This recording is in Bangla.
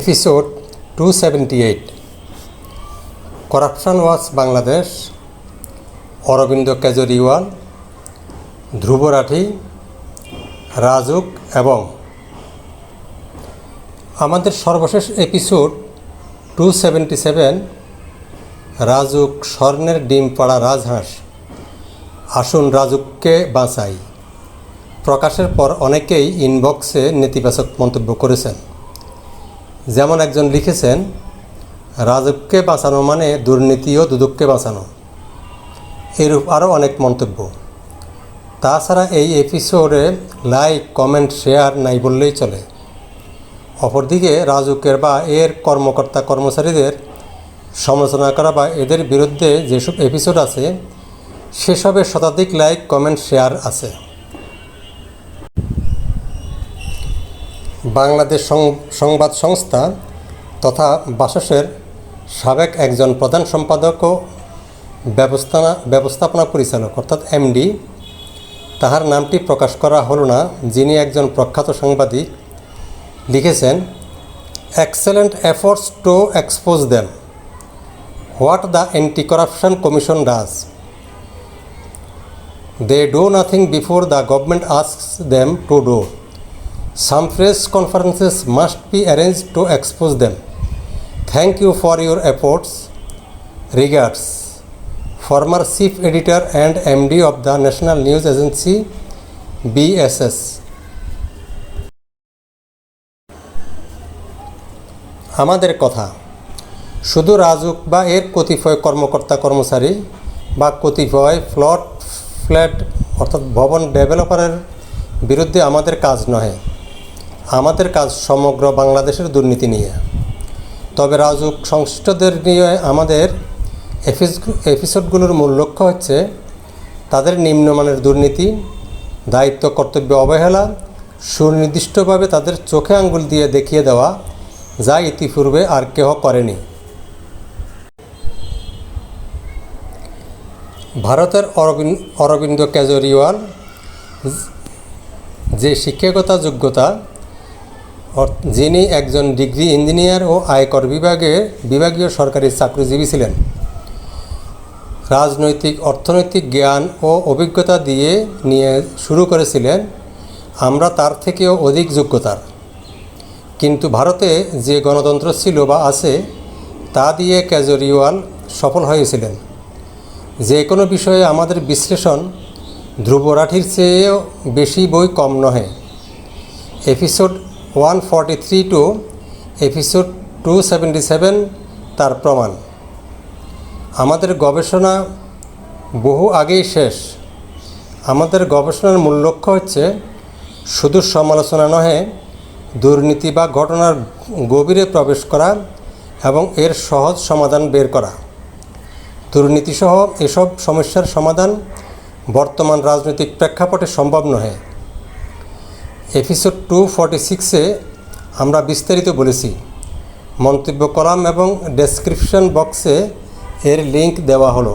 Episode two seventy eight corruption watch Bangladesh Arvind Kejriwal, Dhruv Rathee, Rajuk এবং আমাদের সর্বশেষ episode two seventy seven Rajuk স্বর্ণের ডিম পাড়া রাজহাঁস। আসুন রাজুককে বাঁচাই। প্রকাশের পর অনেকেই ইনবক্সে নেতিবাচক মন্তব্য করেছেন। যেমন একজন লিখেছেন, রাজুককে বাঁচানো মানে দুর্নীতি ও দুদককে বাঁচানো। এরূপ আরও অনেক মন্তব্য। তাছাড়া এই এপিসোডে লাইক, কমেন্ট, শেয়ার নাই বললেই চলে। অপরদিকে রাজুকের বা এর কর্মকর্তা কর্মচারীদের সমালোচনা করা বা এদের বিরুদ্ধে যেসব এপিসোড আছে, সেসবে শতাধিক লাইক, কমেন্ট, শেয়ার আছে। বাংলাদেশ সংবাদ সংস্থা তথা বাসসের সাবেক একজন প্রধান সম্পাদক ও ব্যবস্থাপনা পরিচালক, অর্থাৎ এমডি, তাহার নামটি প্রকাশ করা হলো না, যিনি একজন প্রখ্যাত সাংবাদিক, লিখেছেন, excellent efforts to expose them. What the anti corruption commission does. They do nothing before the government asks them to do. Some press conferences must be arranged to expose them. Thank you for your efforts. Regards. Former Chief Editor and MD of the National News Agency, BSS. আমাদের কথা শুধু রাজুক বা এর কতিপয় কর্মকর্তা কর্মচারী বা কতিপয় ফ্লট ফ্ল্যাট অর্থাৎ ভবন ডেভেলপারের বিরুদ্ধে আমাদের কাজ নয় আমাদের কাজ সমগ্র বাংলাদেশের দুর্নীতি নিয়ে। তবে রাজুক সংশ্লিষ্টদের নিয়ে আমাদের এপিসোডগুলোর মূল লক্ষ্য হচ্ছে তাদের নিম্নমানের দুর্নীতি, দায়িত্ব, কর্তব্য অবহেলা, সুনির্দিষ্টভাবে তাদের চোখে আঙ্গুল দিয়ে দেখিয়ে দেওয়া যা ইতিপূর্বে আর কেহ করেনি। ভারতের অরবিন্দ কেজরিওয়াল যে শিক্ষাগতা যোগ্যতা যিনি একজন ডিগ্রি ইঞ্জিনিয়ার ও আয়কর বিভাগে, বিভাগীয় সরকারি চাকরিজীবী ছিলেন। রাজনৈতিক, অর্থনৈতিক জ্ঞান ও অভিজ্ঞতা দিয়ে নিয়ে শুরু করেছিলেন। আমরা তার থেকেও অধিক যোগ্যতার। কিন্তু ভারতে যে গণতন্ত্র ছিল বা আছে, তা দিয়ে কেজরিওয়াল সফল হয়েছিলেন। যে কোনো বিষয়ে আমাদের বিশ্লেষণ ধ্রুব রাঠির চেয়েও বেশি বই কম নহে। Episode one forty three two episode two seventy seven তার প্রমাণ। আমাদের গবেষণা বহু আগেই শেষ। আমাদের গবেষণার মূল লক্ষ্য হচ্ছে শুধু সমালোচনা নহে, দুর্নীতি বা ঘটনার গভীরে প্রবেশ করা এবং এর সহজ সমাধান বের করা। দুর্নীতিসহ এসব সমস্যার সমাধান বর্তমান রাজনৈতিক প্রেক্ষাপটে সম্ভব নহে। এপিসোড টু ফর্টি সিক্সে আমরা বিস্তারিত বলেছি। মন্তব্য কলাম এবং ডেসক্রিপশন বক্সে এর লিংক দেওয়া হলো।